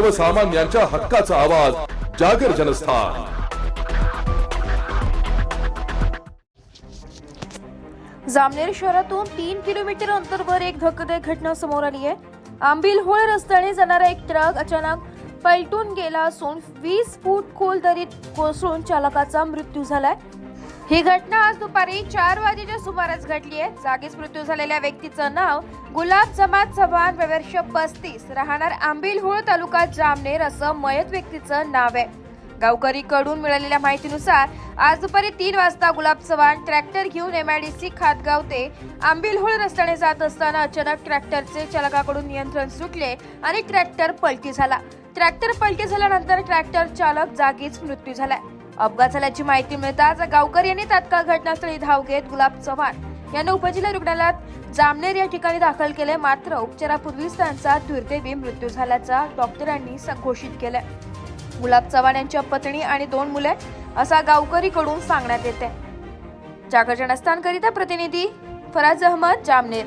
सर्वसामान्यांच्या हक्काचा आवाज जागर जनस्थान. जामनेर शहरातून तीन किलोमीटर अंतरवर एक धक्कादायक घटना समोर आली आहे. आंबिलहोळ रस्त्याने जाणारा एक ट्रक अचानक पलटून गेला असून वीस फूट खोल दरीत कोसळून चालकाचा मृत्यू झालाय. ही घटना आज दुपारी चार वाजेच्या सुमारास घडली आहे. जागीच मृत्यू झालेल्या व्यक्तीचं नाव गुलाब जमात चव्हाण वर्ष पस्तीस राहणार आंबिलहोळ तालुका जामनेर असं मयत व्यक्तीचं नाव आहे. गावकरीकडून मिळालेल्या माहितीनुसार आज दुपारी तीन वाजता गुलाब चव्हाण ट्रॅक्टर घेऊन एमआयडीसी खातगाव ते आंबिलहोळ रस्त्याने जात असताना अचानक ट्रॅक्टरचे चालकाकडून नियंत्रण सुटले आणि ट्रॅक्टर पलटी झाला. ट्रॅक्टर पलटी झाल्यानंतर ट्रॅक्टर चालक जागीच मृत्यू झालाय. अपघात झाल्याची माहिती मिळताच गावकरी यांनी तात्काळ घटनास्थळी धाव घेत गुलाब चव्हाण यांना उपजिल्हा रुग्णालयात जामनेर या ठिकाणी दाखल केले. मात्र उपचारापूर्वीच त्यांचा दुर्दैवी मृत्यू झाल्याचा डॉक्टरांनी घोषित केलं गुलाब चव्हाण यांच्या पत्नी आणि दोन मुले असा गावकरीकडून सांगण्यात येते. जागर जनस्थानकरिता प्रतिनिधी फराज अहमद जामनेर.